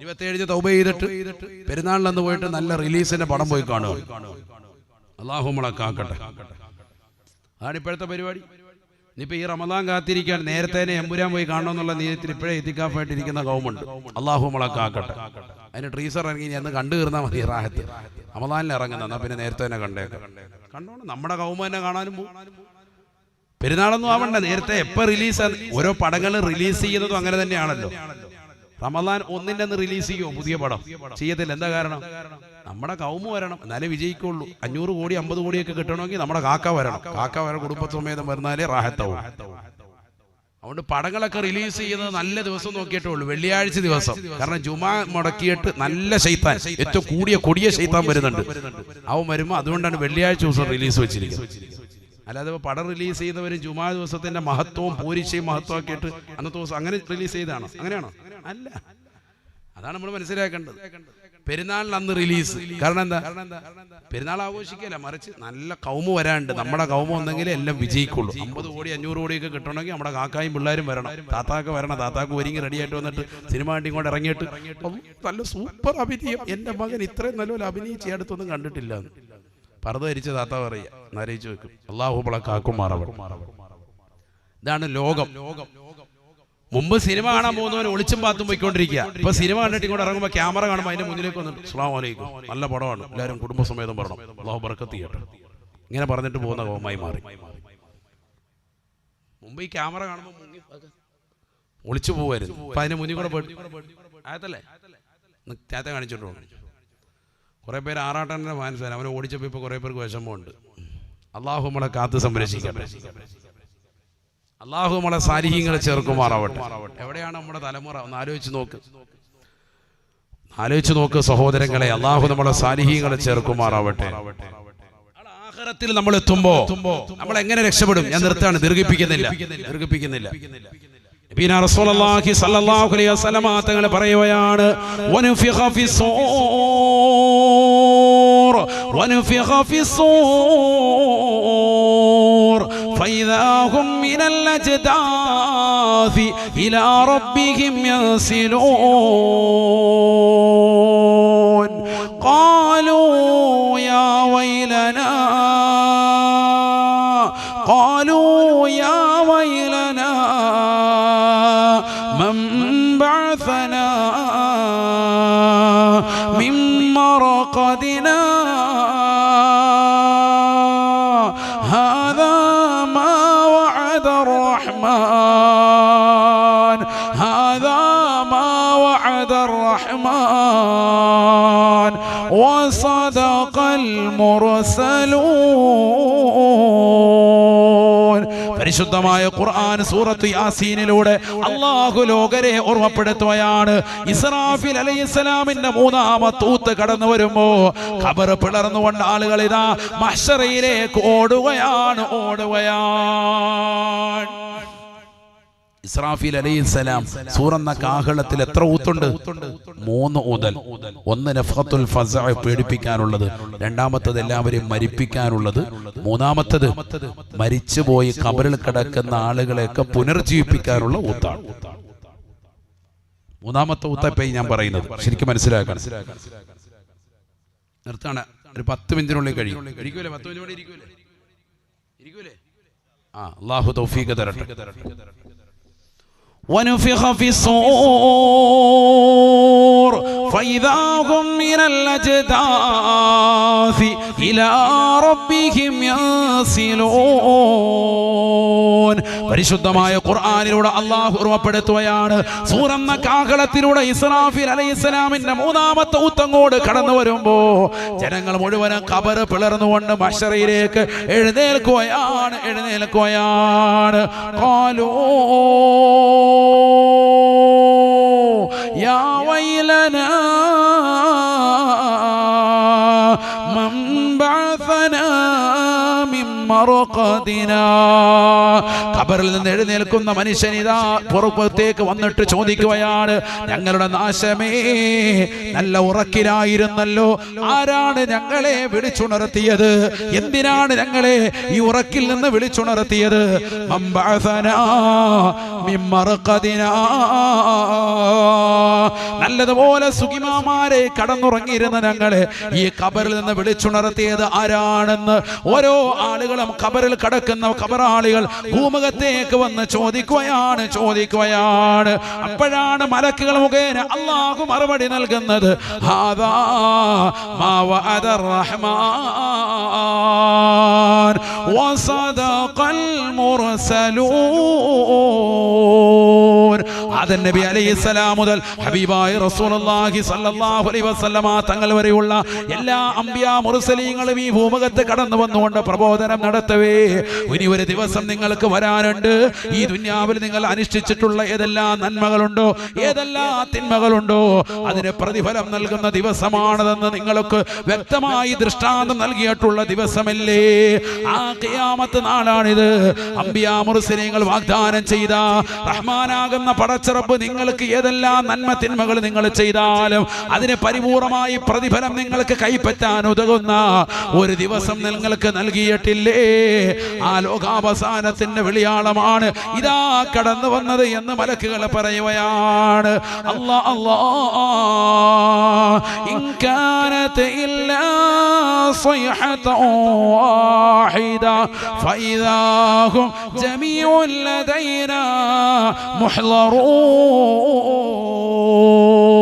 ഇരുപത്തിയേഴിന് തൗബ ചെയ്തിട്ട് പെരുന്നാളിലന്ന് പോയിട്ട് നല്ല റിലീസിന്റെ പടം പോയി കാണുക. അള്ളാഹു മുളക്കാക്കട്ടെ കാക്കട്ടെ. അതാണ് ഇപ്പോഴത്തെ പരിപാടി. ഇനിയിപ്പോ ഈ റമദാൻ കാത്തിരിക്കാൻ നേരത്തെ എമ്പുരാൻ പോയി കാണണമെന്നുള്ള നീയത്തിൽ ഇപ്പോഴേ എത്തിക്കാഫായിട്ടിരിക്കുന്ന ഗൗമുണ്ട് അള്ളാഹു മുളക്കാക്കട്ടെ കാക്കട്ടെ. അതിന് ട്രീസർ ഇറങ്ങി ഞാൻ കണ്ടു തീർന്നാൽ മതി റാഹത്ത്. റമദാനിൽ ഇറങ്ങുന്ന എന്നാ പിന്നെ നേരത്തെ തന്നെ കണ്ടേക്കാം. കണ്ടോണം നമ്മുടെ തന്നെ കാണാനും പെരുന്നാളൊന്നും ആവണ്ട നേരത്തെ എപ്പോ റിലീസ് ഓരോ പടങ്ങൾ റിലീസ് ചെയ്യുന്നതും അങ്ങനെ തന്നെയാണല്ലോ. റമദാൻ ഒന്നിന്റെ അന്ന് റിലീസ് ചെയ്യുമോ പുതിയ പടം. ചെയ്യത്തില്ല. എന്താ കാരണം? നമ്മുടെ കൗമു വരണം. എന്നാലേ വിജയിക്കുള്ളൂ. അഞ്ഞൂറ് കോടി അമ്പത് കോടിയൊക്കെ കിട്ടണമെങ്കിൽ നമ്മുടെ കാക്ക വരണം. കാക്ക വര കുടുംബസമേതം വരുന്നാലേ റാഹത്താവും. അതുകൊണ്ട് പടങ്ങളൊക്കെ റിലീസ് ചെയ്യുന്നത് നല്ല ദിവസം നോക്കിയിട്ടേ ഉള്ളൂ. വെള്ളിയാഴ്ച ദിവസം. കാരണം ജുമാ മുടക്കിയിട്ട് നല്ല ശൈത്താൻ ഏറ്റവും കൂടിയ കൊടിയ ശൈത്താൻ വരുന്നുണ്ട്. അവൻ വരുമ്പോൾ അതുകൊണ്ടാണ് വെള്ളിയാഴ്ച ദിവസം റിലീസ് വെച്ചിരിക്കുന്നത്. അല്ലാതെ പടം റിലീസ് ചെയ്യുന്നവർ ജുമാ ദിവസത്തിന്റെ മഹത്വവും പൂരിശയും മഹത്വമൊക്കെ ഇട്ട് അന്നത്തെ ദിവസം അങ്ങനെ റിലീസ് ചെയ്താണോ അങ്ങനെയാണോ? അല്ല. അതാണ് നമ്മൾ മനസ്സിലാക്കേണ്ടത്. പെരുന്നാളിന് അന്ന് റിലീസ് കാരണം എന്താ? പെരുന്നാൾ ആഘോഷിക്കല്ല മറിച്ച് നല്ല കൗമ വരാണ്ട് നമ്മുടെ കൗമ വന്നെങ്കിലേ എല്ലാം വിജയിക്കുള്ളൂ. അമ്പത് കോടി അഞ്ഞൂറ് കോടിയൊക്കെ കിട്ടണമെങ്കിൽ നമ്മുടെ കാക്കായും പിള്ളേരും വരണം. താത്താക്ക് വരണം. താത്താക്ക് ഒരുങ്ങി റെഡിയായിട്ട് വന്നിട്ട് സിനിമ കണ്ടി കൊണ്ട് ഇറങ്ങിയിട്ട് നല്ല സൂപ്പർ അഭിനയം. എന്റെ മകൻ ഇത്രയും നല്ലപോലെ അഭിനയിച്ച് അടുത്തൊന്നും കണ്ടിട്ടില്ല പറത് ധരിച്ച താത്ത പറയുക നരയിച്ചു വെക്കും. അള്ളാഹു കാക്കുമാറവൻ ഇതാണ് ലോകം ലോകം. മുമ്പ് സിനിമ കാണാൻ പോകുന്നവൻ ഒളിച്ചും പാത്തും പോയിക്കൊണ്ടിരിക്കുക. ഇപ്പൊ സിനിമ കണ്ടിട്ട് ഇങ്ങോട്ട് ഇറങ്ങുമ്പോൾ ക്യാമറ കാണുമ്പോൾ അതിന്റെ മുന്നിലേക്ക് വന്നിട്ട് സ്ലാം വലൈക്കും നല്ല പടമാണ്. എല്ലാവരും കുടുംബസമേതം പറയണം. അള്ളാഹു ബർക്കത്ത് ചെയ്യട്ടെ. ഇങ്ങനെ പറഞ്ഞിട്ട് പോകുന്ന കോമായി മാറി. മുമ്പ് ഈ ക്യാമറ കാണുമ്പോൾ ഒളിച്ചു പോവായിരുന്നു. അപ്പൊ അതിന്റെ മുന്നിൽ കൂടെ പോയിട്ട് ആയത്തല്ലേ? കാണിച്ചിട്ടുണ്ടോ? കുറെ പേര് ആറാട്ടന്റെ ഫാൻസാണ് അവനെ ഓടിച്ചപ്പോൾ ഇപ്പൊ കുറെ പേർക്ക് വിഷമമുണ്ട്. അള്ളാഹു നമ്മളെ കാത്ത് സംരക്ഷിക്കട്ടെ അള്ളാഹു നമ്മളെ സാരിഹ്യങ്ങളെ ചേർക്കുമാറാവട്ടെ എവിടെയാണ് നമ്മുടെ തലമുറ? ഒന്ന് ആലോചിച്ച് നോക്ക്. ആലോചിച്ച് നോക്ക് സഹോദരങ്ങളെ അള്ളാഹു നമ്മളെ സാരിഹ്യങ്ങളെ ചേർക്കുമാറാവട്ടെ ആഖിറത്തിൽ നമ്മൾ എത്തുമ്പോ നമ്മൾ എങ്ങനെ രക്ഷപ്പെടും? ഞാൻ നിർത്താണ് ദീർഘിപ്പിക്കുന്നില്ല. ദീർഘിപ്പിക്കുന്നില്ല. നബീന റസൂലുള്ളാഹി സ്വല്ലല്ലാഹു അലൈഹി വസല്ലമ തങ്ങൾ പറയുകയാണ് വനുഫിഖ ഫിസ്സൂർ വനുഫിഖ ഫിസ്സൂർ فإذا هم من الأجداث إلى ربهم ينسلون قالوا يا ويلنا بعثنا من مرقدنا. പരിശുദ്ധമായ ഖുർആൻ സൂറത്ത് യാസീനിലൂടെ അള്ളാഹു ലോകരെ ഓർമ്മപ്പെടുത്തുകയാണ്. ഇസ്രാഫിൽ അലൈഹിസ്സലാമിന്റെ മൂന്നാമത്തെ ഊത്ത് കടന്നു വരുമ്പോ ഖബർ പിളർന്നുകൊണ്ട് ആളുകൾ ഇതാ മഷറയിലേക്ക് ഓടുകയാണ് ഓടുകയാണ്. ഇസ്രാഫിൽ അലൈഹിസ്സലാം സൂറന്ന കാഹളത്തിൽ എത്ര ഊത്തുണ്ട്? മൂന്ന് ഊതൽ. ഒന്ന് നഫത്തുൽ ഫസ പേടിപ്പിക്കാനുള്ളത് രണ്ടാമത്തത് എല്ലാവരെയും മരിപ്പിക്കാനുള്ളത് മൂന്നാമത്തത് മരിച്ചുപോയി കബറിൽ കിടക്കുന്ന ആളുകളെയൊക്കെ പുനർജീവിപ്പിക്കാനുള്ള ഊത്താണ്. മൂന്നാമത്തെ ഊത്തപ്പേ ഞാൻ പറയുന്നത്. ശരിക്കും മനസ്സിലാക്കണം. നിർത്താണ്? ഒരു പത്ത് മിനിറ്റിനുള്ളിൽ കഴിയും. മിനിറ്റ് ആ അള്ളാഹു തൗഫീഖ് തരട്ടെ. ونفخ في الصور فإذا هم من الأجداث إلى ربهم ينسلون പരിശുദ്ധമായ ഖുർആനിലൂടെ അള്ളാഹു ഓർമ്മപ്പെടുത്തുകയാണ് സൂറന്ന കാഹളത്തിലൂടെ ഇസ്രാഫിൽ അലൈഹിസ്സലാമിന്റെ മൂന്നാമത്തെ ഊത്തങ്ങോട് കടന്നു വരുമ്പോ ജനങ്ങൾ മുഴുവനും കബറ് പിളർന്നുകൊണ്ട് മഷറയിലേക്ക് എഴുന്നേൽക്കുകയാണ് എഴുന്നേൽക്കുകയാണ് കാലോ يا ويلنا من بعثنا ഖബറിൽ നിന്ന് എഴുന്നേൽക്കുന്ന മനുഷ്യൻ ഇതാ പുറത്തേക്ക് വന്നിട്ട് ചോദിക്കുകയാണ് ഞങ്ങളുടെ നാശമേ നല്ല ഉറക്കിലായിരുന്നല്ലോ. ആരാണ് ഞങ്ങളെ വിളിച്ചുണർത്തിയത്? എന്തിനാണ് ഞങ്ങളെ ഈ ഉറക്കിൽ നിന്ന് വിളിച്ചുണർത്തിയത്. നല്ലതുപോലെ സുഖിമാമാരെ കടന്നുറങ്ങിയിരുന്ന ഞങ്ങളെ ഈ ഖബറിൽ നിന്ന് വിളിച്ചുണർത്തിയത് ആരാണെന്ന് ഓരോ കാലം കബറിൽ കടക്കുന്ന കബറാളികൾ ഭൂമുഖത്തേക്ക് വന്ന് ചോദിക്കുകയാണ് ചോദിക്കുകയാണ്. അപ്പോഴാണ് മലക്കുകൾ മുഖേന അള്ളാഹു മറുപടി നൽകുന്നത്. നബി മുതൽ ഹബീബായ റസൂലുള്ളാഹി സല്ലല്ലാഹു വസല്ലമ തങ്ങൾ വരെയുള്ള എല്ലാ അമ്പ്യാ മുർസലീങ്ങളും ഈ ഭൂമുഖത്ത് കടന്നു വന്നുകൊണ്ട് പ്രബോധനം നടത്തവേ. ഇനി ഒരു ദിവസം നിങ്ങൾക്ക് വരാനുണ്ട്. ഈ ദുന്യാവിൽ നിങ്ങൾ അനുഷ്ഠിച്ചിട്ടുള്ള ഏതെല്ലാം നന്മകളുണ്ടോ? ഏതെല്ലാം തിന്മകളുണ്ടോ? അതിന് പ്രതിഫലം നൽകുന്ന ദിവസമാണതെന്ന് നിങ്ങൾക്ക് വ്യക്തമായി ദൃഷ്ടാന്തം നൽകിയിട്ടുള്ള ദിവസമല്ലേ? ആ ഖിയാമത്ത് നാളാണിത്. അമ്പിയാ മുർസലീങ്ങൾ വാഗ്ദാനം ചെയ്ത റഹ്മാനാകുന്ന പടച്ചിറപ്പ് നിങ്ങൾക്ക് ഏതെല്ലാം നന്മ തിന്മകൾ നിങ്ങൾ ചെയ്താലും അതിന് പരിപൂർണമായി പ്രതിഫലം നിങ്ങൾക്ക് കൈപ്പറ്റാൻ ഉതകുന്ന ഒരു ദിവസം നിങ്ങൾക്ക് നൽകിയിട്ടില്ലേ? ആ ലോകാവസാനത്തിന്റെ വിളിയാളമാണ് ഇതാ കടന്നു വന്നത് എന്ന് മലക്കുകൾ പറയുകയാണ് അല്ലാ അല്ലാ ഇൻ കാനത് ഇല്ലാ صيحة واحدة فإذا هم جميع لدينا محضرون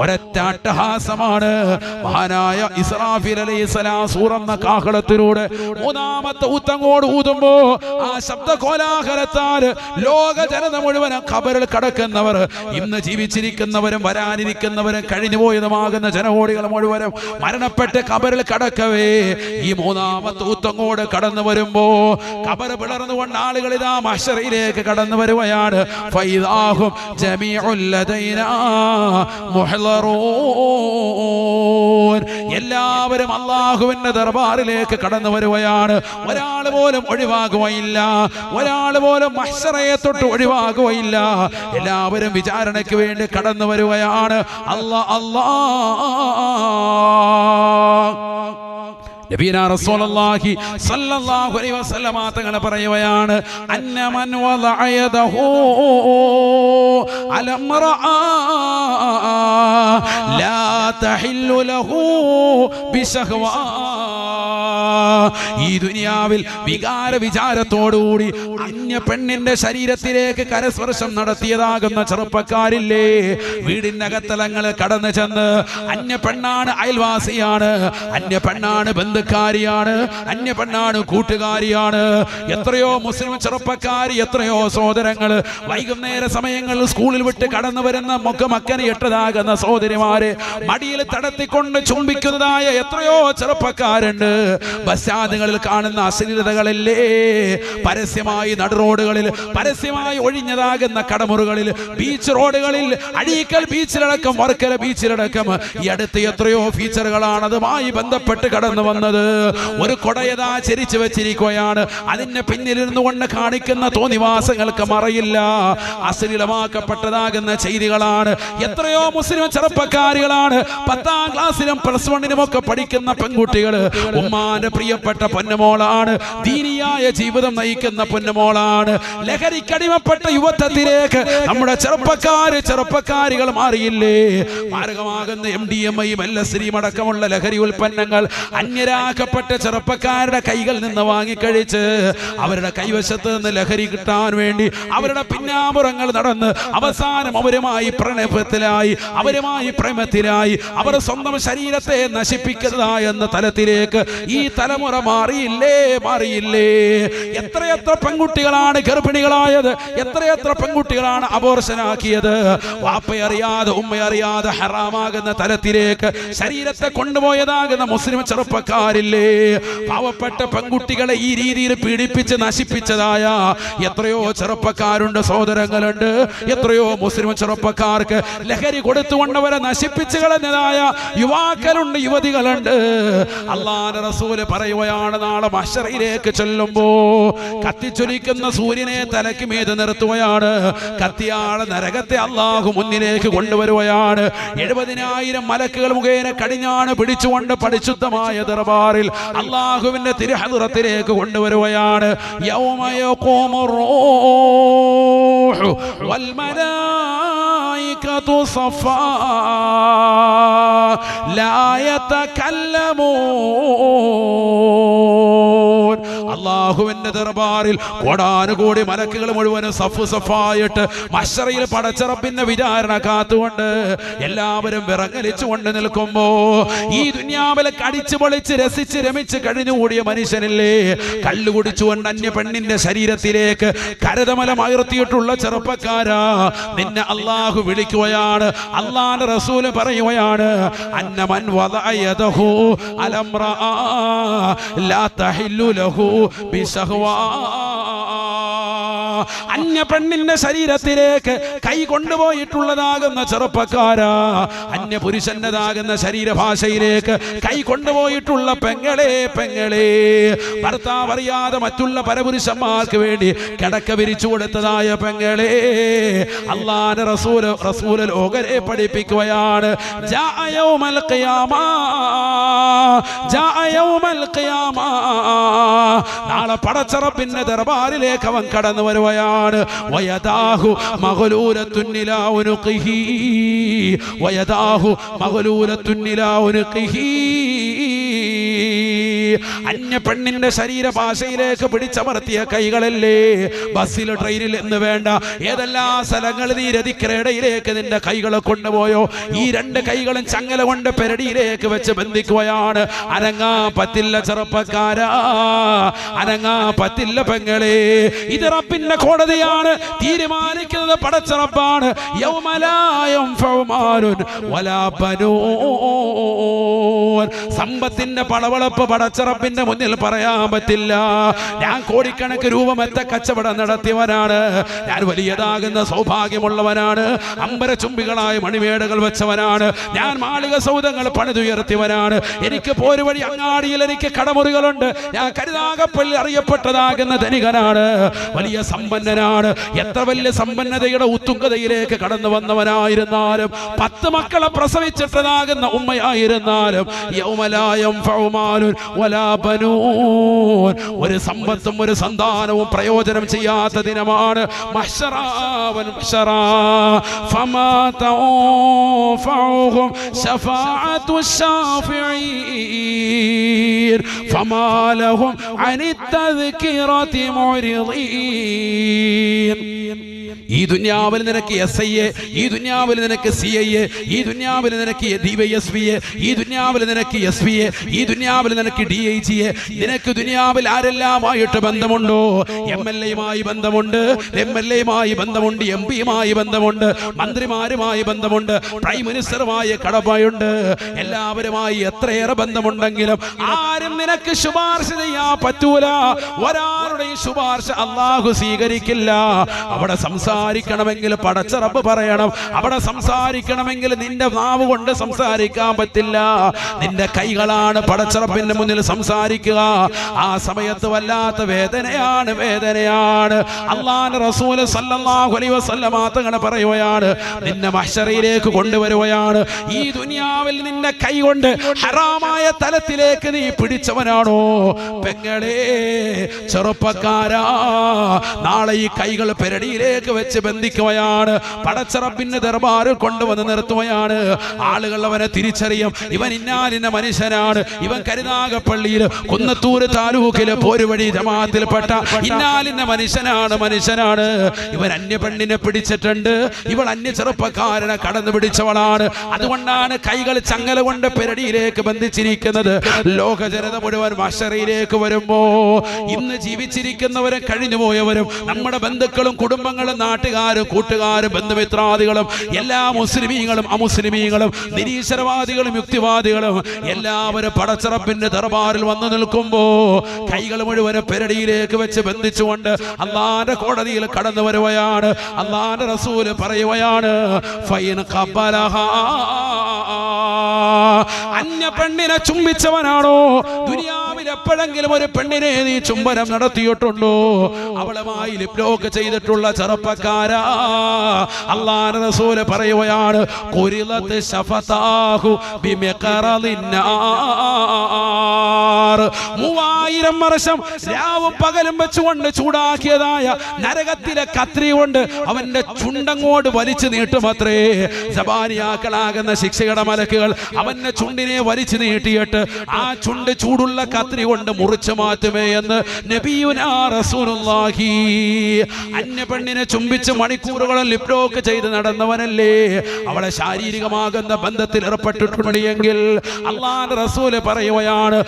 ഒരൊറ്റ അട്ടഹാസമാണ് മഹാനായ ഇസ്രാഫിൽ അലൈഹി അലൈഹിസ്സലാം സൂറന്ന കാഹളത്തിലൂടെ മൂന്നാമത്തെ ഊത്തങ്ങോട് ഊതുമ്പോ ആ ശബ്ദ കോലാഹലത്താൽ ലോക ജനത മുഴുവൻ ഖബറിൽ കടക്കുന്നവർ ഇന്ന് ജീവിച്ചിരിക്കുന്നവരും വരാനിരിക്കുന്നവരും കഴിഞ്ഞുപോയതുമാകുന്ന ജനകോടികൾ മുഴുവനും മരണപ്പെട്ട് ഖബറിൽ കടക്കവേ. ഈ മൂന്നാമത്തെ ഊത്തങ്ങോട് കടന്നു വരുമ്പോ ഖബർ പിളർന്നുകൊണ്ട് ആളുകൾ ഇതാ മഷറയിലേക്ക് കടന്നു വരുകയാണ്. ഫൈദാഹും എല്ലാവരും അള്ളാഹുവിന്റെ ദർബാറിലേക്ക് കടന്നു വരുകയാണ്. ഒരാൾ പോലും ഒഴിവാകുകയില്ല. ഒരാൾ പോലും മഹ്സറയെ തൊട്ട് ഒഴിവാകുകയില്ല. എല്ലാവരും വിചാരണയ്ക്ക് വേണ്ടി കടന്നു വരുവയാണ് അല്ലാ അല്ലാ. റസൂലുള്ളാഹി അലൈഹി വസല്ലമ പറയുകയാണ് ലാ ലഹു ഈ ദുനിയാവിൽ വികാര വിചാരത്തോടുകൂടി അന്യ പെണ്ണിന്റെ ശരീരത്തിലേക്ക് കരസ്പർശം നടത്തിയതാകുന്ന ചെറുപ്പക്കാരില്ലേ? വീടിനകത്തലങ്ങൾ കടന്നു ചെന്ന് അന്യ പെണ്ണാണ് അയൽവാസിയാണ് അന്യ പെണ്ണാണ് ബന്ധുക്കാരിയാണ് അന്യ പെണ്ണാണ് കൂട്ടുകാരിയാണ്. എത്രയോ മുസ്ലിം ചെറുപ്പക്കാർ എത്രയോ സഹോദരങ്ങൾ വൈകുന്നേര സമയങ്ങളിൽ സ്കൂളിൽ വിട്ട് കടന്നു വരുന്ന മുഖമക്കന് എട്ടതാകുന്ന സഹോദരിമാരെ മടിയിൽ തടത്തിക്കൊണ്ട് ചുംബിക്കുന്നതായ എത്രയോ ചെറുപ്പക്കാരുണ്ട്. ബസ് സ്റ്റാൻഡുകളിൽ കാണുന്ന അശ്ലീലതകളില്ലേ? പരസ്യമായി നടുറോഡുകളിൽ പരസ്യമായി ഒഴിഞ്ഞതാകുന്ന കടമുറുകളിൽ ബീച്ച് റോഡുകളിൽ അഴീക്കൽ ബീച്ചിലടക്കം വർക്കല ബീച്ചിലടക്കം ഈ അടുത്ത് എത്രയോ ഫീച്ചറുകളാണ് അതുമായി ബന്ധപ്പെട്ട് കടന്നു വന്നത് ഒരു കൊടയതാ ചരിച്ചു വെച്ചിരിക്കുകയാണ്. അതിന്റെ പിന്നിലിരുന്നു കൊണ്ട് കാണിക്കുന്ന തോന്നിവാസങ്ങൾക്ക് മറയില്ല. അശ്ലീലമാക്കപ്പെട്ടതാകുന്ന ചെയ്തികളാണ്. എത്രയോ മുസ്ലിം ചെറുപ്പക്കാരികളാണ്. പത്താം ക്ലാസ്സിലും പ്ലസ് വണ്ണിനും ഒക്കെ പഠിക്കുന്ന പെൺകുട്ടികൾ ഉമ്മാന്റെ പ്രിയപ്പെട്ട പൊന്നുമോളാണ്. ദീനിയായ ജീവിതം നയിക്കുന്ന പൊന്നുമോളാണ്. ലഹരിക്കടിമപ്പെട്ട യുവത്വത്തിലേക്ക് നമ്മുടെ ചെറുപ്പക്കാര് ചെറുപ്പക്കാരികൾ മാറിയില്ലേ? മാരകമാകുന്ന M D M I L S അടക്കമുള്ള ലഹരി ഉൽപ്പന്നങ്ങൾ അന്യരാക്കപ്പെട്ട ചെറുപ്പക്കാരുടെ കൈകളിൽ നിന്ന് വാങ്ങിക്കഴിച്ച് അവരുടെ കൈവശത്ത് നിന്ന് ലഹരി കിട്ടാൻ വേണ്ടി അവരുടെ പിന്നാമ്പുറങ്ങൾ നടന്ന് അവസാനം അവരുമായി പ്രണയത്തിലായി അവരുമായി പ്രേമത്തിലായി അവർ സ്വന്തം ശരീരത്തെ നശിപ്പിക്കുന്നതാ എന്ന തലത്തിലേക്ക് ഈ തലമുറ മാറിയില്ലേ മാറിയില്ലേ? എത്രയെത്ര പെൺകുട്ടികളാണ് ഗർഭിണികളായത് എത്രയെത്ര പെൺകുട്ടികളാണ് അബോർഷനാക്കിയത് വാപ്പയറിയാതെ ഉമ്മയറിയാതെ ഹറാമാകുന്ന തലത്തിലേക്ക് ശരീരത്തെ കൊണ്ടുപോയതാകുന്ന മുസ്ലിം ചെറുപ്പക്കാരില്ലേ പാവപ്പെട്ട പെൺകുട്ടികളെ ഈ രീതിയിൽ പീഡിപ്പിച്ച് നശിപ്പിച്ചതായ എത്രയോ ചെറുപ്പക്കാരുണ്ട് സഹോദരങ്ങളുണ്ട്. എത്രയോ മുസ്ലിം ചെറുപ്പക്കാർക്ക് ലഹരി കൊടുത്തുകൊണ്ടവരെ നശിപ്പിച്ചു കളഞ്ഞതായ യുവാക്കളുണ്ട് യുവതികളുണ്ട്. അള്ളാന്റെ റസൂൽ പറയുകയാണ് നാളെ മഷറയിലേക്ക് ചെല്ലുമ്പോ കത്തിച്ചൊലിക്കുന്ന സൂര്യനെ തലയ്ക്ക് മീത് നിർത്തുകയാണ്. കത്തിയാളെ നരകത്തെ അള്ളാഹു മുന്നിലേക്ക് കൊണ്ടുവരുകയാണ്. എഴുപതിനായിരം മലക്കുകൾ മുഖേന കടിഞ്ഞാണ് പിടിച്ചുകൊണ്ട് പരിശുദ്ധമായ ദർബാറിൽ അള്ളാഹുവിന്റെ തിരുഹദുറത്തിലേക്ക് കൊണ്ടുവരുകയാണ്. മലായികതു സഫാ. ലാ അള്ളാഹുവിന്റെ ദർബാറിൽ കോടാനുകൂടി മലക്കുകൾ മുഴുവനും സഫ് സഫായിട്ട് മഷറയിൽ പടച്ചറപ്പിന്റെ വിചാരണ കാത്തുകൊണ്ട് എല്ലാവരും വിറങ്ങലിച്ചുകൊണ്ട് നിൽക്കുമ്പോ ഈ ദുന്യാവിലെ കടിച്ചു പൊളിച്ച് രസിച്ച് രമിച്ച് കഴിഞ്ഞുകൂടിയ മനുഷ്യനില്ലേ? കല്ല് കുടിച്ചുകൊണ്ട് അന്യ പെണ്ണിന്റെ ശരീരത്തിലേക്ക് കരതമല മയർത്തിയിട്ടുള്ള ചെറുപ്പക്കാരാ. നിന്നെ അള്ളാഹു വിളിക്കുകയാണ് അള്ളാന്റെ റസൂൽ പറയുകയാണ് അന്നമൻ വദഅയദഹു അലംറാ ലാ തഹില്ലു ലഹു 哇！啊 അന്യ പെണ്ണിന്റെ ശരീരത്തിലേക്ക് കൈ കൊണ്ടുപോയിട്ടുള്ളതാകുന്ന ചെറുപ്പക്കാരാ. അന്യ പുരുഷന്റേതാകുന്ന ശരീരഭാഷയിലേക്ക് കൈ കൊണ്ടുപോയിട്ടുള്ള പെങ്ങളെ പെങ്ങളെ. ഭർത്താവ് അറിയാതെ മറ്റുള്ള പരപുരുഷന്മാർക്ക് വേണ്ടി കിടക്ക വിരിച്ചു കൊടുത്തതായ പെങ്ങളെ. അള്ളാന്റെ റസൂല റസൂല ലോകരെ പഠിപ്പിക്കുകയാണ്. നാളെ പടച്ചറപ്പിന്റെ ദർബാറിലേക്ക് അവൻ കടന്നു വരുകയാണ് വയദാഹു മഗലൂലത്തുന്നിലാ ഉനുഖിഹി വയദാഹു മഗലൂലത്തുന്നിലാ ഉനുഖിഹി അന്യ പെണ്ണിന്റെ ശരീരഭാഷയിലേക്ക് പിടിച്ചമർത്തിയ കൈകളല്ലേ? ബസ്സിൽ ട്രെയിനിൽ എന്ന് വേണ്ട ഏതെല്ലാം സ്ഥലങ്ങളിൽ നീ രതിക്കിടയിലേക്ക് നിന്റെ കൈകളെ കൊണ്ടുപോയോ? ഈ രണ്ട് കൈകളും ചങ്ങല കൊണ്ട് പെരടിയിലേക്ക് വെച്ച് ബന്ധിക്കുകയാണ്. അനങ്ങാ പത്തില്ല ചെറുപ്പക്കാരാ. അനങ്ങാ പത്തില്ല പെങ്ങളെ. ഇത് റബ്ബിന്റെ കോടതിയാണ്. തീരുമാനിക്കുന്നത് പടച്ചറപ്പാണ് യൗമലായം പടവളപ്പ് സമ്പത്തിന്റെ പളവളപ്പ് പടച്ചറപ്പിന്റെ മുന്നിൽ പറയാൻ പറ്റില്ല. ഞാൻ കോടിക്കണക്ക് രൂപമെത്ത കച്ചവടം നടത്തിയവനാണ്. ഞാൻ വലിയതാകുന്ന സൗഭാഗ്യമുള്ളവനാണ്. അമ്പര ചുംബികളായ മണിമേടകൾ വെച്ചവനാണ്. ഞാൻ മാളിക സൗധങ്ങൾ പണിതുയർത്തിയവനാണ്. എനിക്ക് പോരു വഴി അങ്ങാടിയിൽ എനിക്ക് കടമുറികളുണ്ട്. ഞാൻ കരുതാകപ്പള്ളി അറിയപ്പെട്ടതാകുന്ന ധനികനാണ്. വലിയ സമ്പന്നനാണ്. എത്ര വലിയ സമ്പന്നതയുടെ ഉത്തുങ്കതയിലേക്ക് കടന്നു വന്നവനായിരുന്നാലും പത്ത് മക്കളെ പ്രസവിച്ചിട്ടതാകുന്ന ഉമ്മയായിരുന്നാലും യൗമലായം. ഒരു സമ്പത്തും ഒരു സന്താനവും പ്രയോജനം ചെയ്യാത്ത ദിനമാണ് ഈ ദുന്യാവിൽ നിനക്ക് എസ് ഐ എ ഈ ദുന്യാവിൽ നിനക്ക് സി ഐ എ ഈ ദുന്യാവിൽ നിനക്ക് ഡി വൈ എസ് പി എ ഈ ദുന്യാവിൽ നിനക്ക് എസ് പി എ ഈ ദുന്യാവിൽ നിനക്ക് ഡി ഐ ജി നിനക്ക് ദുനിയാവിൽ ആരെല്ലാമായിട്ട് ബന്ധമുണ്ടോ? എം എൽ എയുമായി ബന്ധമുണ്ട് എം എൽ എയുമായി ബന്ധമുണ്ട് എം പിയുമായി ബന്ധമുണ്ട് മന്ത്രിമാരുമായി ബന്ധമുണ്ട് പ്രൈം മിനിസ്റ്ററുമായി കടമയുണ്ട് എല്ലാവരുമായി എത്രയേറെ ബന്ധമുണ്ടെങ്കിലും ആരും നിനക്ക് ശുപാർശ ചെയ്യാൻ പറ്റൂല. ഒരാളുടെയും ശുപാർശ അള്ളാഹു സ്വീകരിക്കില്ല. അവിടെ സംസാരിക്കണമെങ്കിൽ പടച്ചറപ്പ് പറയണം. അവിടെ സംസാരിക്കണമെങ്കിൽ നിന്റെ നാവ് കൊണ്ട് സംസാരിക്കാൻ പറ്റില്ല. നിന്റെ കൈകളാണ് പടച്ചറപ്പിന്റെ മുന്നിൽ സംസാരിക്കുക. ആ സമയത്ത് വല്ലാത്ത വേദനയാണ് വേദനയാണ്. അള്ളാൻ റസൂൽ പറയുകയാണ്. നിന്നെ മഷറയിലേക്ക് കൊണ്ടുവരുകയാണ്. ഈ ദുനിയാവിൽ നിന്നെ കൈകൊണ്ട് ഹറാമായ തലത്തിലേക്ക് നീ പിടിച്ചവനാണോ? പെങ്ങളെ ചെറുപ്പക്കാരാ നാളെ ഈ കൈകൾ പെരടിയിലേക്ക് വെച്ച് ബന്ധിക്കുകയാണ്. പടച്ചറപ്പിന്റെ ദർബാറിൽ കൊണ്ടുവന്ന് നിർത്തുകയാണ്. ആളുകൾ അവനെ തിരിച്ചറിയും. ഇവൻ ഇന്നാലിന്റെ മനുഷ്യനാണ്. ഇവൻ കരുനാഗപ്പള്ളിയിൽ കുന്നത്തൂര് താലൂക്കിൽ പോരുവഴി ജമാത്തിൽപ്പെട്ട ഇന്നാലിന്ന മനുഷ്യനാണ് മനുഷ്യനാണ്. ഇവൻ അന്യ പെണ്ണിനെ പിടിച്ചിട്ടുണ്ട്. ഇവൾ അന്യ ചെറുപ്പക്കാരനെ കടന്നു പിടിച്ചവളാണ്. അതുകൊണ്ടാണ് കൈകൾ ചങ്ങല കൊണ്ട് പെരടിയിലേക്ക് ബന്ധിച്ചിരിക്കുന്നത്. ലോക ജനത മുഴുവൻ മഷറയിലേക്ക് വരുമ്പോ ഇന്ന് ജീവിച്ചിരിക്കുന്നവരും കഴിഞ്ഞുപോയവരും നമ്മുടെ ബന്ധുക്കളും കുടുംബങ്ങളും നാട്ടുകാരും കൂട്ടുകാരും ബന്ധുമിത്രാദികളും എല്ലാ മുസ്ലിമീങ്ങളും അമുസ്ലിമീങ്ങളും നിരീശ്വരവാദികളും യുക്തിവാദികളും എല്ലാവരും പടച്ചിറപ്പിന്റെ ദർബാറിൽ വന്നു നിൽക്കുമ്പോ കൈകൾ മുഴുവൻ പെരടിയിലേക്ക് വെച്ച് ബന്ധിച്ചുകൊണ്ട് അള്ളാന്റെ കോടതിയിൽ കടന്നു വരുവയാണ്. അള്ളാന്റെ റസൂൽ പറയുകയാണ് ഫൈൻ കബലഹ അന്യ പെണ്ണിനെ ചുംബിച്ചവനാണോ? ദുനിയാവിൽ എപ്പോഴെങ്കിലും ഒരു പെണ്ണിനെ നീ ചുംബനം നടത്തിയിട്ടുണ്ടോ? അവളുമായി ലിപ്ലോക്ക് ചെയ്തിട്ടുള്ള ചെറുപ്പക്കാരാ. അള്ളാഹ് റസൂൽ പറയുകയാണ് കുരിലത്ത് ശഫതാഹു ബിമിഖറലിന്നാർ മൂവായിരം വർഷം രാവും പകലും വെച്ചുകൊണ്ട് ചൂടാക്കിയതായ നരകത്തിലെ കത്രി കൊണ്ട് അവന്റെ ചുണ്ടങ്ങോട് വലിച്ചു നീട്ടുമത്രേ. സബാനിയാക്കളാകുന്ന ശിക്ഷയുടെ മലക്കുകൾ അവന്റെ ചുണ്ടിനെ വലിച്ചു നീട്ടിയിട്ട് ആ ചുണ്ട് ചൂടുള്ള കത്രി കൊണ്ട് മുറിച്ചു മാറ്റുമേ എന്ന് നബിയുനാ റസൂലുള്ളാഹി. ചുംബിച്ച് മണിക്കൂറുകളും ലിപ്ലോക്ക് ചെയ്ത് നടന്നവനല്ലേ. അവളെ ശാരീരികമാകുന്ന ബന്ധത്തിൽ ഏർപ്പെട്ടിട്ടുണ്ടെങ്കിൽ അള്ളാൻ റസൂൽ പറയുകയാണ്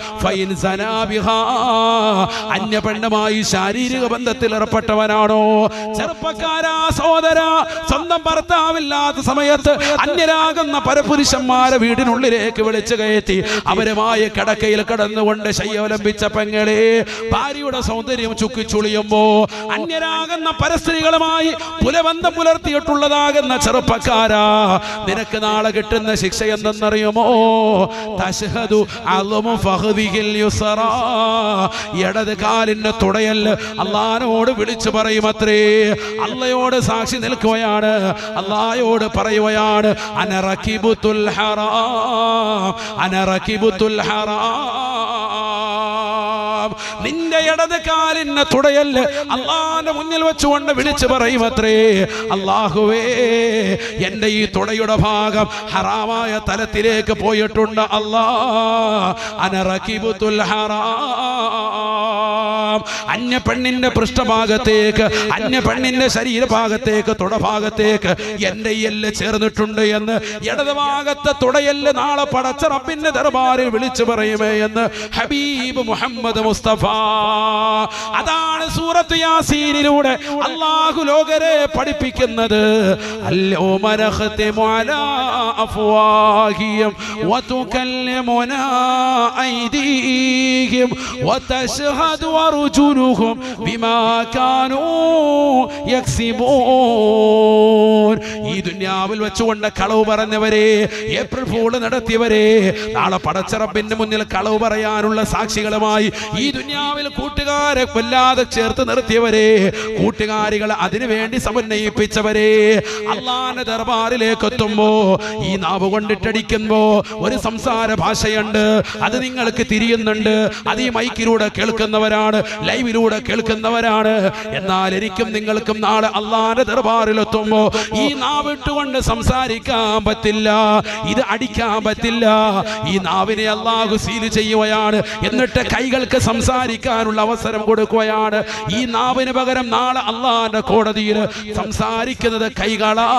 അന്യ പെണ്ണുമായി ശാരീരിക ബന്ധത്തിൽ ഏർപ്പെട്ടവനാണോ? ചെറുപ്പക്കാരാ സഹോദര സ്വന്തം ഭർത്താവില്ലാത്ത സമയത്ത് അന്യരാകുന്ന പരപുരുഷന്മാരെ വീടിനുള്ളിലേക്ക് വിളിച്ചു കയറ്റി അവരുമായി കിടക്കയിൽ കിടന്നുകൊണ്ട് ശയ്യവലംബിച്ച പെങ്ങളെ ഭാര്യയുടെ സൗന്ദര്യം ചുക്കിച്ചുളിയുമ്പോ അന്യരാകുന്ന പരസ്ത്രീകളുമായി പുലബന്ധം പുലർത്തിയിട്ടുള്ളതാകുന്ന ചെറുപ്പക്കാരാ. നിനക്ക് നാളെ കിട്ടുന്ന ശിക്ഷ എന്തെന്നറിയുമോ? തശ്ഹദു അലമു യുസറാ ഇടത് കാലിന്റെ തുടയൽ അള്ളഹാനോട് വിളിച്ചു പറയുമത്രേ അള്ളയോട് സാക്ഷി നിൽക്കുകയാണ്. അള്ളായോട് പറയുകയാണ് അനറക്കിബുത്തുൽ ഹറാം അനറക്കിബുത്തുൽ ഹറാം. നിന്റെ ഇടത് കാലിന് തുടയല്ല അള്ളാന്റെ മുന്നിൽ വെച്ചുകൊണ്ട് വിളിച്ചു പറയും അത്രേ അള്ളാഹുവേ എന്റെ ഈ തുടയുടെ ഭാഗം ഹറാമായ തലത്തിലേക്ക് പോയിട്ടുണ്ട് അല്ലാ. ഹറാം. അന്യ പെണ്ണിന്റെ പൃഷ്ഠഭാഗത്തേക്ക് അന്യ പെണ്ണിന്റെ ശരീരഭാഗത്തേക്ക് തുടഭാഗത്തേക്ക് എന്റെ എല്ല് ചേർന്നിട്ടുണ്ട് എന്ന് ഇടത് ഭാഗത്തെ തുടയല്ല് നാളെ പടച്ച റബ്ബിന്റെ ദർബാറിൽ വിളിച്ചു പറയുമേ എന്ന് ഹബീബ് മുഹമ്മദ് മുസ്തഫ. അതാണ് സൂറത്ത് യാസീനിലൂടെ അള്ളാഹു ലോകരെ പഠിപ്പിക്കുന്നത്. അഫ്വാഹിയും വതശ്ഹദു അർജുലുഹും ബിമാ കാനൂ യക്സിബൂൻ ഈ ദുനിയാവിൽ വെച്ചുകൊണ്ട് കളവ് പറഞ്ഞവരെ ഏപ്രിൽ ഫൂൾ നടത്തിയവരെ നാളെ പടച്ചറപ്പിന്റെ മുന്നിൽ കളവ് പറയാനുള്ള സാക്ഷികളുമായി ദുനിയാവിൽ കൂട്ടുകാരെ കൊല്ലാതെ ചേർത്ത് നിർത്തിയവരെ കൂട്ടുകാരികൾ അതിനു വേണ്ടി സമന്വയിപ്പിച്ചവരെ അള്ളാന്റെ ദർബാറിലേക്ക് എത്തുമ്പോ ഈ നാവ് കൊണ്ടിട്ടടിക്കുമ്പോ ഒരു സംസാര ഭാഷയുണ്ട്. അത് നിങ്ങൾക്ക് തിരിയുന്നുണ്ട്. അത് ഈ മൈക്കിലൂടെ കേൾക്കുന്നവരാണ് ലൈവിലൂടെ കേൾക്കുന്നവരാണ്. എന്നാൽ എനിക്കും നിങ്ങൾക്കും നാളെ അള്ളാന്റെ ദർബാറിൽ എത്തുമ്പോ ഈ നാവിട്ടുകൊണ്ട് സംസാരിക്കാൻ പറ്റില്ല ഇത് അടിക്കാൻ പറ്റില്ല. ഈ നാവിനെ അള്ളാഹു സീൽ ചെയ്യുകയാണ്. എന്നിട്ട് കൈകൾക്ക് സംസാരിക്കാനുള്ള അവസരം കൊടുക്കുകയാണ്. ഈ നാവിന് പകരം നാളെ അള്ളാന്റെ കോടതിയിൽ സംസാരിക്കുന്നത് കൈകളാ.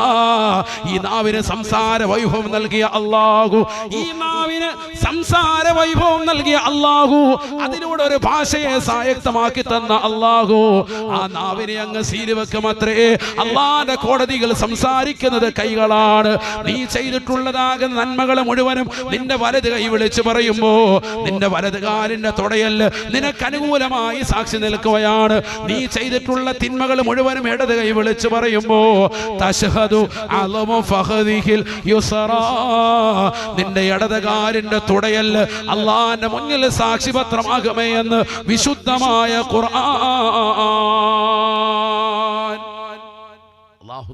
ഈ നാവിന് സംസാര വൈഭവം നൽകിയ അള്ളാഹു. ഈ നാവിന് സംസാര വൈഭവം നൽകിയ അള്ളാഹു. അതിലൂടെ ഒരു ഭാഷയെ സായക്തമാക്കി തന്ന അള്ളാഹു. ആ നാവിനെ അങ്ങ് സീൽ വെക്കുമത്രേ അള്ളാന്റെ കോടതികൾ സംസാരിക്കുന്നത് കൈകളാണ്. നീ ചെയ്തിട്ടുള്ളതാകുന്ന നന്മകൾ മുഴുവനും നിന്റെ വലത് കൈ വിളിച്ചു പറയുമ്പോ നിന്റെ വലത് കാലിന്റെ തുടയൽ നിനക്ക് അനുകൂലമായി സാക്ഷി നിൽക്കുകയാണ്. നീ ചെയ്തിട്ടുള്ള തിന്മകൾ മുഴുവനും ഇടത് കൈ വിളിച്ചു പറയുമ്പോ നിന്റെ ഇടതുകാരന്റെ തുടയൽ അള്ളാന്റെ മുന്നിൽ സാക്ഷിപത്രമാകുമേ എന്ന് വിശുദ്ധമായ ഖുർആൻ.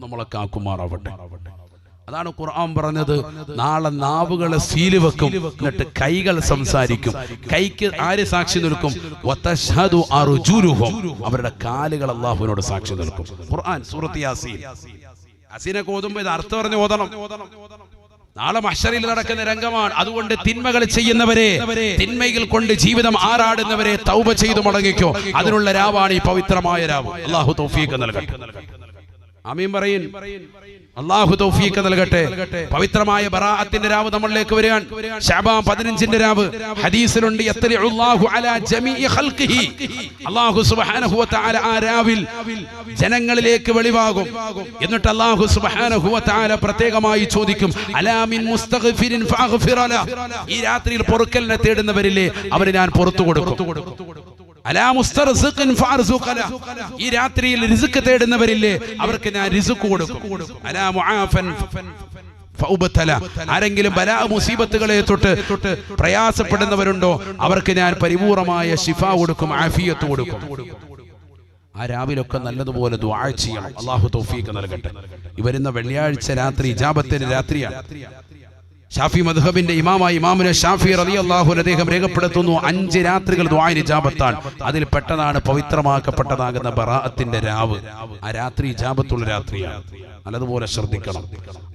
നമ്മളെ കാക്കുമാറാവട്ടെ. അതാണ് ഖുർആൻ പറഞ്ഞത്. നാളെ നാവുകളെ സീൽ വെക്കും. എന്നിട്ട് കൈകൾ സംസാരിക്കും. കൈക്ക് ആര് സാക്ഷി നിൽക്കും. അവരുടെ കാലുകൾ അള്ളാഹുവിനോട് സാക്ഷി നിൽക്കും. ഖുർആൻ സൂറത്ത് യാസീൻ. കോതുമ്പോ ഇത് അർത്ഥം പറഞ്ഞ് ഓതണം. നാളെ മഷറിൽ നടക്കുന്ന രംഗമാണ്. അതുകൊണ്ട് തിന്മകൾ ചെയ്യുന്നവരെ തിന്മയിൽ കൊണ്ട് ജീവിതം ആറാടുന്നവരെ തൗബ ചെയ്തു മടങ്ങിക്കോ. അതിനുള്ള രാവാണ് ഈ പവിത്രമായ രാവ്. അള്ളാഹു തൗഫീഖ് നൽകട്ടെ. ആമീൻ പറയിൻ. അള്ളാഹു തൗഫീഖ് നൽകട്ടെ. പവിത്രമായ ബറാഅത്തിന്റെ രാവ് നമ്മളിലേക്ക് വരികയാണ്. ശബാം പതിനഞ്ചിന്റെ രാവ്. ഹദീസിലുണ്ട് അള്ളാഹു സുബ്ഹാനഹു വതആല ആ രാവിൽ ജനങ്ങളിലേക്ക് വെളിവാകും. എന്നിട്ട് അള്ളാഹു സുബ്ഹാനഹു വതആല പ്രത്യേകമായി ചോദിക്കും അലാ മിൻ മുസ്തഗ്ഫിരിൻ ഫഅഗ്ഫിറ ല ഈ രാത്രിയിൽ പൊറുക്കലിനെ തേടുന്നവരില്ലേ? അവരെ ഞാൻ പുറത്തു കൊടുക്കും. ഈ രാത്രിയിൽ റിസുക്ക് തേടുന്നവരില്ലേ? അവർക്ക് ഞാൻ റിസുക്ക് കൊടുക്കും. ആരെങ്കിലും ബലാ മുസീബത്തുകളെ തൊട്ട് തൊട്ട് പ്രയാസപ്പെടുന്നവരുണ്ടോ? അവർക്ക് ഞാൻ പരിപൂർണമായ ശിഫ കൊടുക്കും ആഫിയത്ത് കൊടുക്കും. ആ രാവിലൊക്കെ നല്ലതുപോലെ ദുആ ചെയ്യണം. അള്ളാഹു തൗഫീഖ് നൽകട്ടെ. ഈ വരുന്ന വെള്ളിയാഴ്ച രാത്രി ഇജാബത്തിന്റെ രാത്രിയാണ്. ഷാഫി മധുഹബിന്റെ ഇമാമായി ഇമാമിനെ ഷാഫി റളിയല്ലാഹു അള്ളാഹു അദ്ദേഹം രേഖപ്പെടുത്തുന്നു. അഞ്ച് രാത്രികൾ ദുആഇന് ഇജാബത്താണ്. അതിൽ പെട്ടതാണ് പവിത്രമാക്കപ്പെട്ടതാകുന്ന ബറാഅത്തിന്റെ രാവ്. ആ രാത്രി ജാപത്തുള്ള രാത്രിയാണ്. നല്ലതുപോലെ ശ്രദ്ധിക്കണം.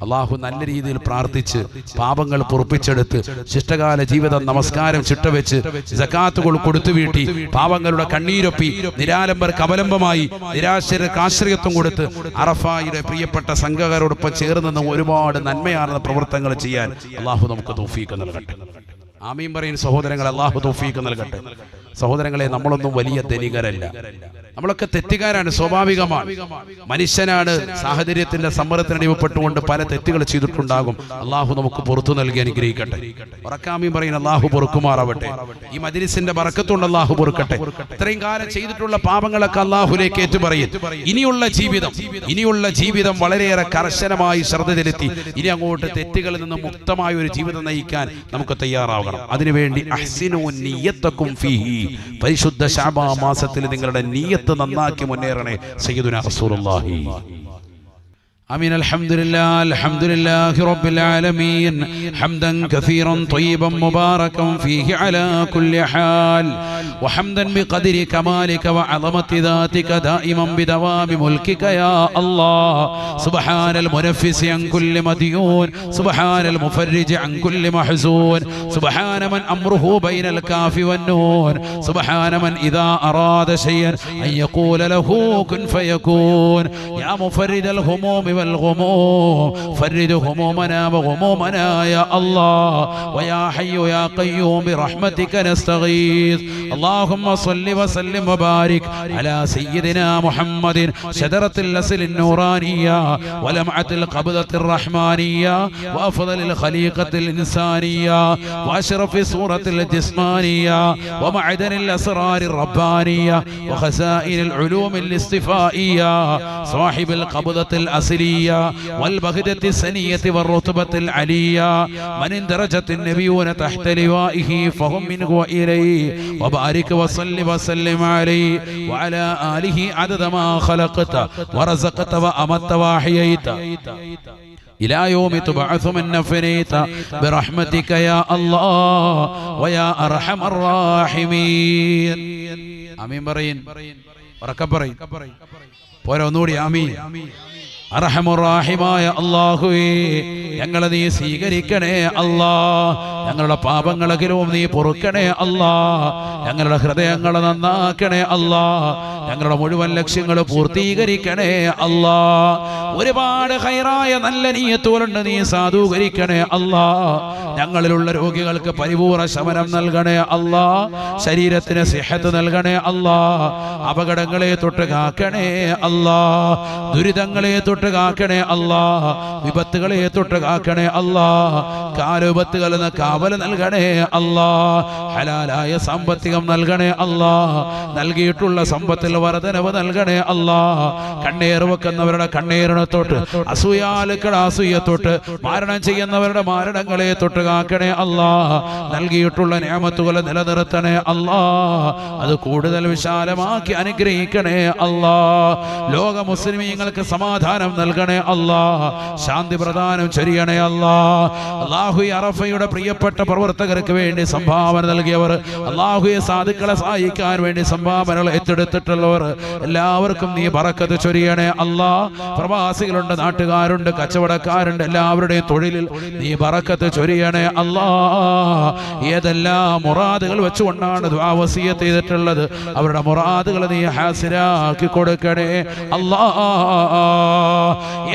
അള്ളാഹു നല്ല രീതിയിൽ പ്രാർത്ഥിച്ച് പാപങ്ങൾ പൊറപ്പിച്ചെടുത്ത് ശിഷ്ടകാല ജീവിതം നമസ്കാരം ചിട്ടവെച്ച് ജക്കാത്തുകൾ കൊടുത്തു വീട്ടി പാപങ്ങളുടെ കണ്ണീരൊപ്പി നിരാലംബർ കവലംബമായി നിരാശർക്ക് ആശ്രയത്വം കൊടുത്ത് അറഫായുടെ പ്രിയപ്പെട്ട സംഘകാരോടൊപ്പം ചേർന്ന് ഒരുപാട് നന്മയാർന്ന പ്രവർത്തനങ്ങൾ ചെയ്യാൻ അള്ളാഹു നമുക്ക് തോഫീക്ക് നൽകട്ടെ. ആമീൻ പറയും സഹോദരങ്ങൾ അള്ളാഹു തോഫീക്ക് നൽകട്ടെ. സഹോദരങ്ങളെ നമ്മളൊന്നും വലിയ ധനികരല്ല. നമ്മളൊക്കെ തെറ്റുകാരാണ് സ്വാഭാവികമാണ്. മനുഷ്യനാണ് സാഹചര്യത്തിന്റെ സമ്മർദ്ദത്തിനടിമപ്പെട്ടുകൊണ്ട് പല തെറ്റുകൾ ചെയ്തിട്ടുണ്ടാകും. അള്ളാഹു നമുക്ക് പുറത്തു നൽകി അനുഗ്രഹിക്കട്ടെ. ഉറക്കാമീം പറയുന്ന അള്ളാഹു പൊറുക്കുമാറാവട്ടെ. ഈ മജിലിസിന്റെ വറക്കത്തുകൊണ്ട് അള്ളാഹു പൊറുക്കട്ടെ. ഇത്രയും കാലം ചെയ്തിട്ടുള്ള പാപങ്ങളൊക്കെ അള്ളാഹുലേക്ക് ഏറ്റുപറയും. ഇനിയുള്ള ജീവിതം ഇനിയുള്ള ജീവിതം വളരെയേറെ കർശനമായി ശ്രദ്ധ ചെലുത്തി ഇനി അങ്ങോട്ട് തെറ്റുകളിൽ നിന്ന് മുക്തമായ ഒരു ജീവിതം നയിക്കാൻ നമുക്ക് തയ്യാറാവണം. അതിനുവേണ്ടി അഹ്സിനു നിയ്യത്തക്കും ഫിഹി. പരിശുദ്ധ ശാബാ മാസത്തിൽ നിങ്ങളുടെ നീയത്ത് നന്നാക്കി മുന്നേറണേ. സയ്യിദുന റസൂലുള്ളാഹി. آمين. الحمد لله الحمد لله رب العالمين. حمدا كثيرا طيبا مباركا فيه على كل حال. وحمدا بقدر كمالك وعظمة ذاتك دائما بدوام ملكك يا الله. سبحان المنفس عن كل مديون. سبحان المفرج عن كل محزون. سبحان من أمره بين الكاف والنون. سبحان من إذا أراد شيئا أن يقول له كن فيكون. يا مفرد الهموم والغموم فرد همومنا وغمومنا يا الله. ويا حي يا قيوم برحمتك نستغيث. اللهم صل وسلم وبارك على سيدنا محمد شجرة الأصل النورانية ولمعة القبضة الرحمانية وأفضل الخليقة الإنسانية وأشرف صورة الجسمانية ومعدن الأسرار الربانية وخزائن العلوم الاصطفائية صاحب القبضة الأصلية. والبغدة السنية والرتبة العلية من اندرجت النبيون تحت لوائه فهم منه وإليه وبارك وصل وسلم عليه وعلى آله عدد ما خلقت ورزقت وأمت وأحييت إلى يوم تبعث من نفنيت برحمتك يا الله ويا أرحم الراحمين آمين برين ഉറക്കം പറയും പോരാ ഒന്നുകൂടി ആമീൻ അറഹമുറാഹിമായ അള്ളാഹുവേ ഞങ്ങളെ നീ സ്വീകരിക്കണേ അല്ലാ. ഞങ്ങളുടെ പാപങ്ങളെങ്കിലും നീ പൊറുക്കണേ അല്ലാ. ഞങ്ങളുടെ ഹൃദയങ്ങളെ നന്നാക്കണേ അല്ലാ. ഞങ്ങളുടെ മുഴുവൻ ലക്ഷ്യങ്ങൾ പൂർത്തീകരിക്കണേ അല്ലാ. ഒരുപാട് ഹൈറായ നല്ല നീയത്തോലുണ്ട് നീ സാധൂകരിക്കണേ അല്ലാ. ഞങ്ങളിലുള്ള രോഗികൾക്ക് പരിപൂർണ ശമനം നൽകണേ അല്ലാ. ശരീരത്തിന് സിഹത്ത് നൽകണേ അല്ലാ. അപകടങ്ങളെ തൊട്ട് കാക്കണേ അല്ലാ. ദുരിതങ്ങളെ തൊട്ട് കാക്കണേ അല്ലാ. വിപത്തുകളെ തൊട്ട് കാക്കണേ അല്ലാ. കാലുപത്തുകളിൽ നിന്ന് കാവൽ നൽകണേ അല്ലാ. ഹലാലായ സാമ്പത്തികം നൽകണേ അല്ലാ. നൽകിയിട്ടുള്ള സമ്പത്തിൽ വർധനവ് നൽകണേ അല്ലാ. കണ്ണീർ വെക്കുന്നവരുടെ കണ്ണേറിനെ തൊട്ട് അസൂയാലുക്കളുടെ അസൂയ തൊട്ട് മാരണം ചെയ്യുന്നവരുടെ മാരണങ്ങളെ തൊട്ട് കാക്കണേ അല്ലാ. നൽകിയിട്ടുള്ള നിയമത്തുകൾ നിലനിർത്തണേ അല്ലാ. അത് കൂടുതൽ വിശാലമാക്കി അനുഗ്രഹിക്കണേ അല്ലാ. ലോക മുസ്ലിമീങ്ങൾക്ക് സമാധാനം പ്രധാനം നൽകണേ അല്ലാ ശാന്തി പ്രദാനം ചെറിയണേ അല്ലാ അള്ളാഹു അറഫയുടെ പ്രിയപ്പെട്ട പ്രവർത്തകർക്ക് വേണ്ടി സംഭാവന നൽകിയവർ അള്ളാഹുയെ സാധുക്കളെ സഹായിക്കാൻ വേണ്ടി സംഭാവനകൾ ഏറ്റെടുത്തിട്ടുള്ളവർ എല്ലാവർക്കും നീ പറക്കത്ത് ചൊരിയണേ അല്ലാ പ്രവാസികളുണ്ട് നാട്ടുകാരുണ്ട് കച്ചവടക്കാരുണ്ട് എല്ലാവരുടെയും തൊഴിലിൽ നീ പറക്കത്ത് ചൊരിയണേ അല്ലാ ഏതെല്ലാം മുറാദുകൾ വെച്ചുകൊണ്ടാണ് ദ്വാവസീയത്ത് ചെയ്തിട്ടുള്ളത് അവരുടെ മുറാദുകൾ നീ ഹാസിരാക്കി കൊടുക്കണേ അല്ലാ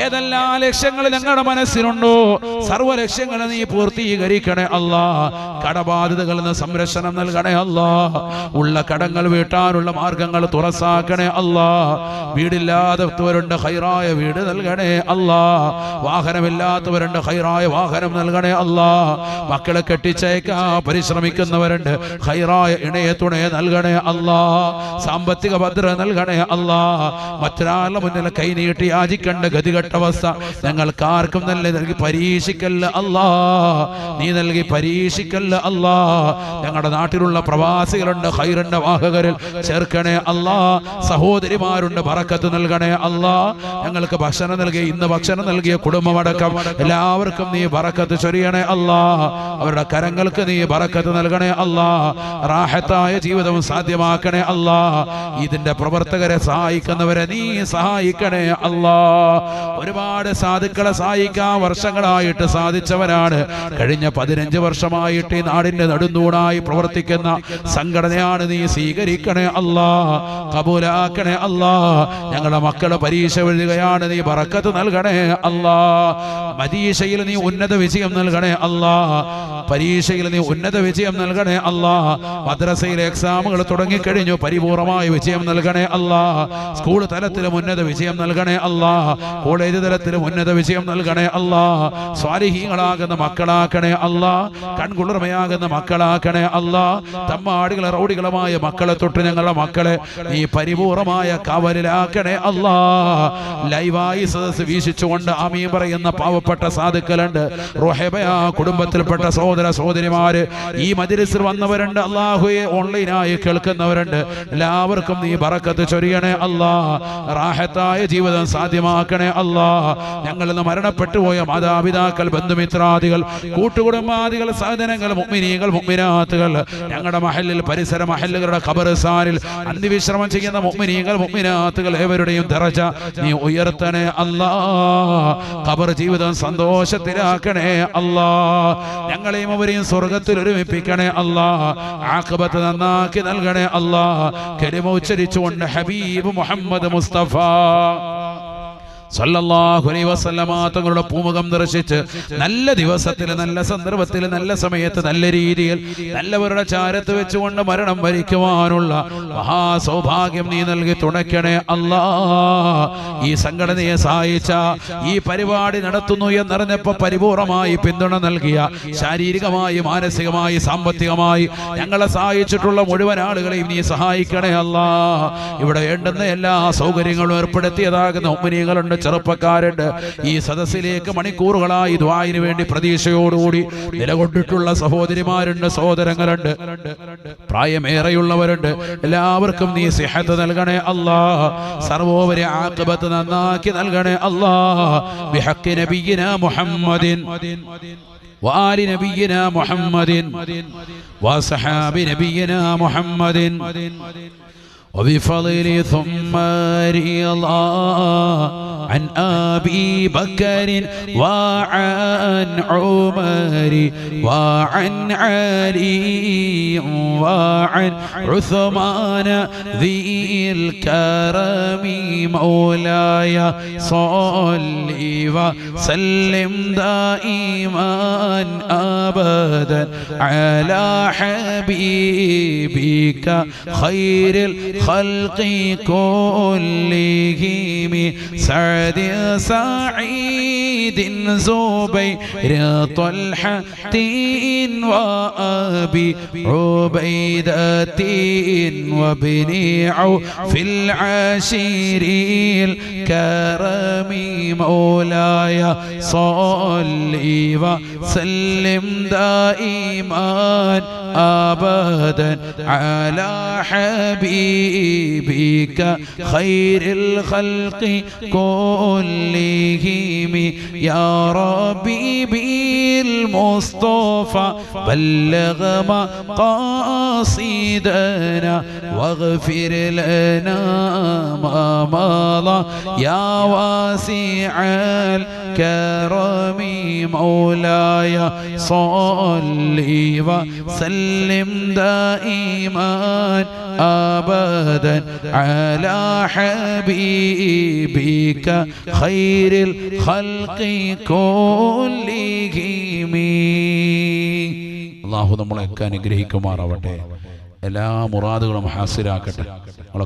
ഏതെല്ലാം ലക്ഷ്യങ്ങൾ ഞങ്ങളുടെ മനസ്സിലുണ്ടോ? സർവ ലക്ഷ്യങ്ങൾ നീ പൂർത്തീകരിക്കണേ അല്ല. കടബാധിതകളിൽ നിന്ന് സംരക്ഷണം നൽകണേ അല്ല. ഉള്ള കടങ്ങൾ വീട്ടാനുള്ള മാർഗങ്ങൾ തുറസാക്കണേ അല്ല. വീടില്ലാത്തവരുണ്ട് ഹൈറായ വീട് നൽകണേ അല്ല. വാഹനമില്ലാത്തവരുണ്ട് ഹൈറായ വാഹനം നൽകണേ അല്ല. മക്കളെ കെട്ടിച്ചയക്കാ പരിശ്രമിക്കുന്നവരുണ്ട് ഹൈറായ ഇണയെ തുണയെ നൽകണേ അല്ല. സാമ്പത്തിക ഭദ്രത നൽകണേ അല്ല. മറ്റൊരാളുടെ മുന്നിൽ കൈനീട്ടി യാചിക്കേണ്ട ഗതികെട്ട അവസ്ഥ. ഞങ്ങൾക്ക് ആർക്കും നല്ല നൽകി പരീക്ഷിക്കല്ല അല്ലാ. നീ നൽകി പരീക്ഷിക്കല്ല അല്ലാ. ഞങ്ങളുടെ നാട്ടിലുള്ള പ്രവാസികളുണ്ട് ഹൈറിന്റെ വാഹകരിൽ. ചേർക്കണേ അല്ലാ. സഹോദരിമാരുണ്ട് പറക്കത്ത് നൽകണേ അല്ലാ. ഞങ്ങൾക്ക് ഭക്ഷണം നൽകി ഇന്ന് ഭക്ഷണം നൽകിയ കുടുംബമടക്കം എല്ലാവർക്കും നീ പറക്കത്ത് ചൊരിയണേ അല്ലാ. അവരുടെ കരങ്ങൾക്ക് നീ പറക്കത്ത് നൽകണേ അല്ലാ. റാഹത്തായ ജീവിതം സാധ്യമാക്കണേ അല്ലാ. ഇതിന്റെ പ്രവർത്തകരെ സഹായിക്കുന്നവരെ നീ സഹായിക്കണേ അല്ലാ. ഒരുപാട് സാധുക്കളെ സഹായിക്കാൻ വർഷങ്ങളായിട്ട് സാധിച്ചവരാണ്. കഴിഞ്ഞ പതിനഞ്ച് വർഷമായിട്ട് ഈ നാടിന്റെ നടുന്നൂടായി പ്രവർത്തിക്കുന്ന സംഘടനയാണ് നീ സ്വീകരിക്കണേ അല്ലാ കബൂലാക്കണേ അല്ലാ. ഞങ്ങളുടെ മക്കളെ പരീക്ഷ എഴുതുകയാണ് നീ പറക്കത്ത് നൽകണേ അല്ലാ. പരീക്ഷയിൽ നീ ഉന്നത വിജയം നൽകണേ അല്ലാ. പരീക്ഷയിൽ നീ ഉന്നത വിജയം നൽകണേ അല്ലാ. മദ്രസയിലെ എക്സാമുകൾ തുടങ്ങിക്കഴിഞ്ഞു പരിപൂർണമായ വിജയം നൽകണേ അല്ലാ. സ്കൂൾ തലത്തിലും ഉന്നത വിജയം നൽകണേ അല്ലാ. കോളേജ് തലത്തിൽ ഉന്നത വിജയം നൽകണേ അല്ലാ സ്വാലിഹീങ്ങളാകുന്ന മക്കളാക്കണേ അല്ലാ കൺകുളിർമയാകുന്ന മക്കളാക്കണേ അല്ലാ തമ്മാടികളെ റൗഡികളുമായ മക്കളെ തൊട്ട് ഞങ്ങളുടെ മക്കളെ നീ പരിപൂർണമായ കവലിലാക്കണേ അല്ലാ ലൈവായി സദസ് വീശിച്ചുകൊണ്ട് ആമീൻ പറയുന്ന പാവപ്പെട്ട സാധുക്കളുണ്ട്. റൊഹബയാ കുടുംബത്തിൽപ്പെട്ട സഹോദര സഹോദരിമാര് ഈ മജിലിസിൽ വന്നവരുണ്ട് അള്ളാഹുയെ ഓൺലൈനായി കേൾക്കുന്നവരുണ്ട്. എല്ലാവർക്കും നീ പറക്കത്ത് ചൊരിയണേ അല്ലാ റാഹത്തായ ജീവിതം സാധ്യമാക്കണേ അല്ലാ. ഞങ്ങളിൽ നിന്ന് മരണപ്പെട്ടു പോയ മാതാപിതാക്കൾ ബന്ധുമിത്രാദികൾ കൂട്ടുകുടുംബാദികൾ സാധനങ്ങൾ മുഗ്മിനീകൾ മുഗ്മിനാത്തുകൾ ഞങ്ങളുടെ മഹലിൽ പരിസര മഹലുകളുടെ ഖബർസ്ഥാനിൽ അന്തിവിശ്രമം ചെയ്യുന്ന മുഗ്മിനീകൾ മുഗ്മിനാത്തുകൾ ഏവരുടെയും ദറജ. നീ ഉയർത്തണേ അല്ലാ. ഖബർ ജീവിതം സന്തോഷത്തിലാക്കണേ അല്ലാ. ഞങ്ങളെയും അവരെയും സ്വർഗത്തിൽ ഒരുമിപ്പിക്കണേ അല്ലാ. ആഖിബത്ത് നന്നാക്കി നൽകണേ അല്ലാ. കരിമ ഉച്ചരിച്ചുകൊണ്ട് ഹബീബ് മുഹമ്മദ് മുസ്തഫ. തങ്ങളുടെ പൂമുഖം ദർശിച്ച് നല്ല ദിവസത്തിൽ നല്ല സന്ദർഭത്തിൽ നല്ല സമയത്ത് നല്ല രീതിയിൽ നല്ലവരുടെ ചാരത്ത് വെച്ചുകൊണ്ട് മരണം വരിക്കുവാനുള്ള മഹാസൗഭാഗ്യം നീ നൽകി തുണയ്ക്കണേ അല്ലാ. ഈ സംഘടനയെ സഹായിച്ച ഈ പരിപാടി നടത്തുന്നു എന്നറിഞ്ഞപ്പോ പരിപൂർണമായി പിന്തുണ നൽകിയ ശാരീരികമായി മാനസികമായി സാമ്പത്തികമായി ഞങ്ങളെ സഹായിച്ചിട്ടുള്ള മുഴുവൻ ആളുകളെയും നീ സഹായിക്കണേ അല്ലാ. ഇവിടെ വേണ്ടുന്ന എല്ലാ സൗകര്യങ്ങളും ഏർപ്പെടുത്തിയതാകുന്ന ഉമ്മനികളുണ്ട് ചെറുപ്പക്കാരുണ്ട് ഈ സദസ്സിലേക്ക് മണിക്കൂറുകളായി ദ്വായിന് വേണ്ടി പ്രതീക്ഷയോടുകൂടി നിലകൊണ്ടിട്ടുള്ള സഹോദരിമാരുണ്ട് സഹോദരങ്ങളുണ്ട് പ്രായമേറെയുള്ളവരുണ്ട് എല്ലാവർക്കും നീ സിഹത്ത് നൽകണേ അല്ലാ സർവോപരി ആഖിബത്ത് നന്നാക്കി നൽകണേ അല്ലാ ബിഹഖി നബിയിന മുഹമ്മദിൻ وآل نبينا محمد وصحاب نبينا محمد وبفضل ثم رضا عن أبي بكر وعن عمر وعن علي وعن عثمان ذي الكرم مولاي صل وسلم دائما أبدا على حبيبك خير الخلق كلهم. سعد سعيد زبير طلحة وأبي عبيدة وابن عوف العشير الكرم. مولاي صل وسلم دائما أبدا. على حبيبك خير الخلق كلهم. يا ربي بالمصطفى بلغ مقاصدنا واغفر لنا ما مضى. يا واسع الكرم مولاي صل وسلم دائما ابدا على حبيبك خير الخلق كلهم അള്ളാഹു നമ്മളെയൊക്കെ അനുഗ്രഹിക്കുമാറാവട്ടെ എല്ലാ മുറാദുകളും ഹാസിലാക്കട്ടെ നമ്മളെ